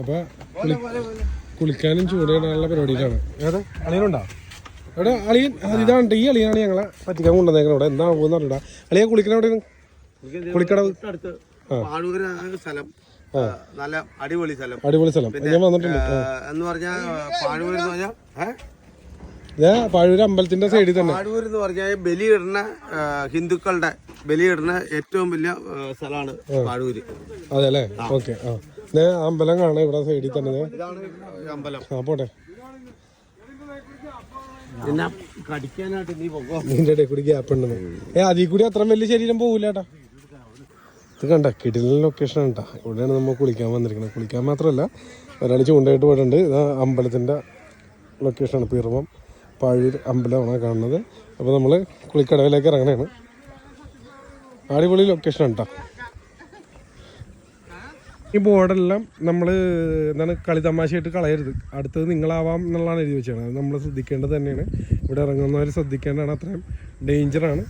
അപ്പൊ കുളി കുളിക്കാനും ചൂടിടാനുള്ള പരിപാടിയിലാണ്. ഏതാ? അളിയനുണ്ടോ? എവിടെ അളിയൻ ആ, ഇതാണ് ഈ അളിയാണ് ഞങ്ങളെ പറ്റിക്കാൻ കൊണ്ടുവന്നേക്കണം ഇവിടെ. എന്താ പോകുന്ന അറിയണ്ട അളിയെ കുളിക്കണ എവിടെയാണ്? കുളിക്കടവ്? സ്ഥലം. നല്ല അടിപൊളി സ്ഥലം. അടിപൊളി സ്ഥലം. ഞാൻ വന്നിട്ടുണ്ട്. എന്ന് പറഞ്ഞാൽ പാഴൂർ എന്ന് പറഞ്ഞാൽ പഴൂര് അമ്പലത്തിന്റെ സൈഡിൽ തന്നെ. പാഴൂർ എന്ന് പറഞ്ഞാൽ ബലിയിടുന്ന ഹിന്ദുക്കളുടെ ബലിയിടുന്ന ഏറ്റവും വലിയ സ്ഥലമാണ് പാഴൂര് അതെ അല്ലേ? ഓക്കെ ആ. അമ്പലം കാണാം ഇവിടെ സൈഡിൽ തന്നെ. ഇതാണ് അമ്പലം. ആ പോട്ടെ. നിന്റെ ഇടയിൽ കൂടി ഗ്യാപ്പ് ഉണ്ടെന്ന്. ഏ അതിൽ കൂടി അത്ര വലിയ ശരീരം പോകില്ല ഇത് കണ്ട കിടിലൻ ലൊക്കേഷൻ ഉണ്ടാ ഇവിടെയാണ് നമ്മൾ കുളിക്കാൻ വന്നിരിക്കുന്നത്. കുളിക്കാൻ മാത്രമല്ല ഒരാൾ ചൂണ്ടായിട്ട് പോയിട്ടുണ്ട്. ഇത് അമ്പലത്തിന്റെ ലൊക്കേഷനാണ് പീർവം പഴയ അമ്പലമാണ് കാണുന്നത്. അപ്പോൾ നമ്മൾ കുളിക്കടവിലേക്ക് ഇറങ്ങണതാണ് അടിപൊളി ലൊക്കേഷൻ ഉണ്ടാ ഈ ബോർഡെല്ലാം നമ്മൾ എന്താണ് കളി തമാശയായിട്ട് കളയരുത്. അടുത്തത് നിങ്ങളാവാം എന്നുള്ളതാണ് എഴുതി വെച്ചത് അത് നമ്മൾ ശ്രദ്ധിക്കേണ്ടത് തന്നെയാണ്. ഇവിടെ ഇറങ്ങുന്നവർ ശ്രദ്ധിക്കേണ്ടതാണ്. അത്രയും ഡേഞ്ചറാണ്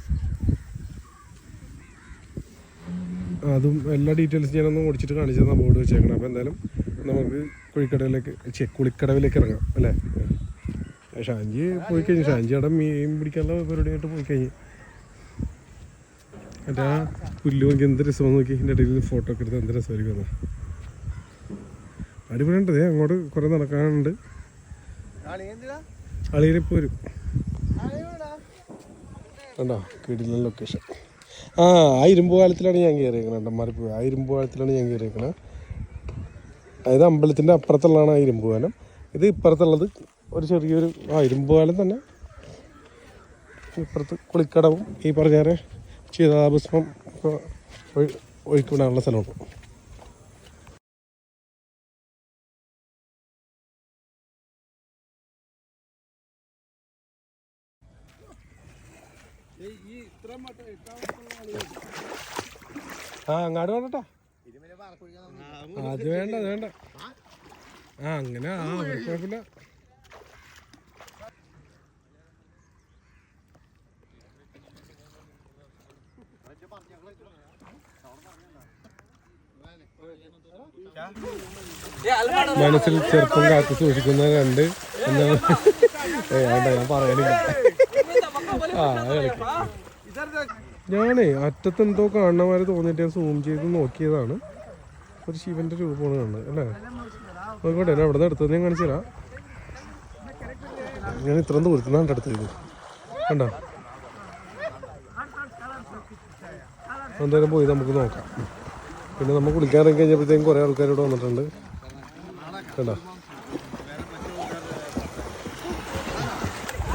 അതും എല്ലാ ഡീറ്റെയിൽസും ഞാനൊന്ന് ഓടിച്ചിട്ട് കാണിച്ചു തന്നെ ബോർഡ് വെച്ചേക്കണം അപ്പോൾ എന്തായാലും നമുക്ക് കുഴിക്കടവിലേക്ക് ചെ കുളിക്കടവിലേക്ക് ഇറങ്ങാം അല്ലേ? ഷാഞ്ചി പോയി കഴിഞ്ഞു. അവിടെ മീൻ പിടിക്കാനുള്ള പരിപാടിയായിട്ട് പോയി കഴിഞ്ഞു. മറ്റേ ആ പുല്ല് നോക്കി എന്ത് രസമാണ് നോക്കി. എന്റെ ഇടയിൽ ഫോട്ടോ ഒക്കെ എടുത്ത് എന്ത് രസമായിരിക്കും എന്നാ അടിപൊളിയുണ്ട് അങ്ങോട്ട് കുറേ നടക്കാനുണ്ട്. അളിയിലിപ്പോൾ പോരും. കണ്ടോ? കിടിലൻ ലൊക്കേഷൻ ആ ആ ഇരുമ്പ് ഞാൻ കയറിയേക്കണത് അണ്ടന്മാരെ പോയി ആ ഇരുമ്പ് ഞാൻ കയറിയേക്കണത് അതായത് അമ്പലത്തിന്റെ അപ്പുറത്തുള്ളതാണ് ആ ഇരുമ്പ് പാലം. ഇത് ഇപ്പുറത്തുള്ളത് ഒരു ചെറിയൊരു ആ ഇരുമ്പ് തന്നെ. ഇപ്പുറത്ത് കുളിക്കടവും ഈ പറഞ്ഞാൽ ഒഴി- ഒഴുക്കിവിടാനുള്ള സ്ഥലമുണ്ട്. ആ അങ്ങാട് വേണ്ടട്ടാ അത് വേണ്ട അത് വേണ്ട. ആ അങ്ങനെ ആ കുഴപ്പമില്ല. മനസ്സിൽ ചെറുപ്പം കാത്തു സൂക്ഷിക്കുന്നത് കണ്ട് എന്താ? ഞാൻ പറയാനില്ല. ഞാനേ അറ്റത്ത് എന്തോ കാണുന്ന മാതിരി തോന്നിയിട്ട് ഞാൻ സൂം ചെയ്ത് നോക്കിയതാണ്. ഒരു ശിവന്റെ രൂപമാണ് കാണുന്നത് അല്ലേ? നോക്കട്ടെ ഞാൻ അവിടെ അടുത്തത് ഞാൻ കാണിച്ചു തരാം. ഞാൻ ഇത്രയും ദൂരത്തുനിന്നാണ് എടുത്തത് കണ്ടോ? എന്തായാലും പോയി നമുക്ക് നോക്കാം. പിന്നെ നമ്മൾ കുളിക്കാൻ ഇറങ്ങി കഴിഞ്ഞപ്പോഴത്തേക്കും കുറേ ആൾക്കാർ ഇവിടെ വന്നിട്ടുണ്ട്. കണ്ടോ?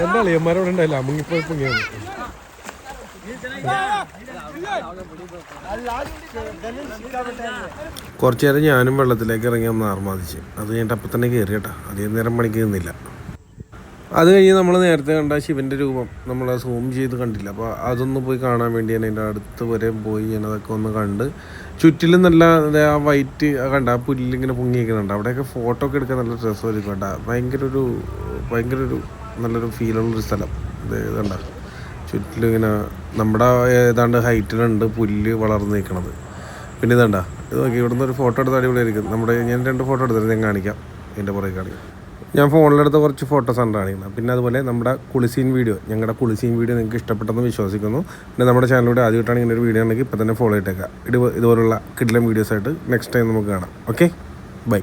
എന്താ അളിയന്മാരവിടെ ഉണ്ടായില്ല. മുങ്ങിപ്പോയി പൊങ്ങിയാണ് കുറച്ചു നേരം ഞാനും വെള്ളത്തിലേക്ക് ഇറങ്ങി ഒന്ന് ആർമാദിച്ച്. അത് കഴിഞ്ഞിട്ട് അപ്പം തന്നെ കയറി കേട്ടോ. അധികം നേരം പണിക്ക് നിന്നില്ല. അത് കഴിഞ്ഞ് നമ്മൾ നേരത്തെ കണ്ട ശിവന്റെ രൂപം നമ്മൾ സൂം ചെയ്ത് കണ്ടില്ല. അപ്പോൾ അതൊന്ന് പോയി കാണാൻ വേണ്ടി ഞാൻ അതിന്റെ അടുത്ത് വരെ പോയി ഞാൻ അതൊക്കെ ഒന്ന് കണ്ട് ചുറ്റിലും നല്ല ആ വൈറ്റ് കണ്ട ആ പുല്ലിങ്ങനെ പൊങ്ങിയിരിക്കുന്നുണ്ട് അവിടെയൊക്കെ ഫോട്ടോ ഒക്കെ എടുക്കാൻ നല്ല രസം ഒരു കണ്ട. ഭയങ്കര ഒരു ഭയങ്കര ഒരു നല്ലൊരു ഫീലുള്ളൊരു സ്ഥലം. ഇത് കണ്ട. ചുറ്റിലും ഇങ്ങനെ നമ്മുടെ ഏതാണ്ട് ഹൈറ്റിലുണ്ട് പുല്ല് വളർന്നു നിൽക്കണത് പിന്നെ ഇതണ്ട ഇത് നോക്കി ഇവിടുന്ന് ഒരു ഫോട്ടോ എടുത്ത് അടിപൊളിയായിരിക്കും. നമ്മുടെ ഞാൻ രണ്ട് ഫോട്ടോ എടുത്തിട്ട് ഞാൻ കാണിക്കാം. എന്റെ പുറകെ കാണിക്കാം. ഞാൻ ഫോണിലെടുത്ത കുറച്ച് ഫോട്ടോസ് ആണ് കാണിക്കുന്നത് പിന്നെ അതുപോലെ നമ്മുടെ കുളിസീൻ വീഡിയോ. ഞങ്ങളുടെ കുളിസീൻ വീഡിയോ നിങ്ങൾക്ക് ഇഷ്ടപ്പെട്ടെന്ന് വിശ്വസിക്കുന്നു. പിന്നെ നമ്മുടെ ചാനലിലൂടെ ആദ്യമായിട്ടാണ് ഇങ്ങനെ ഒരു വീഡിയോ ഉണ്ടെങ്കിൽ ഇപ്പം തന്നെ ഫോളോ ഇട്ടേക്കുക ഇത് ഇതുപോലുള്ള കിഡിലം വീഡിയോസായിട്ട് നെക്സ്റ്റ് ടൈം നമുക്ക് കാണാം. Okay bye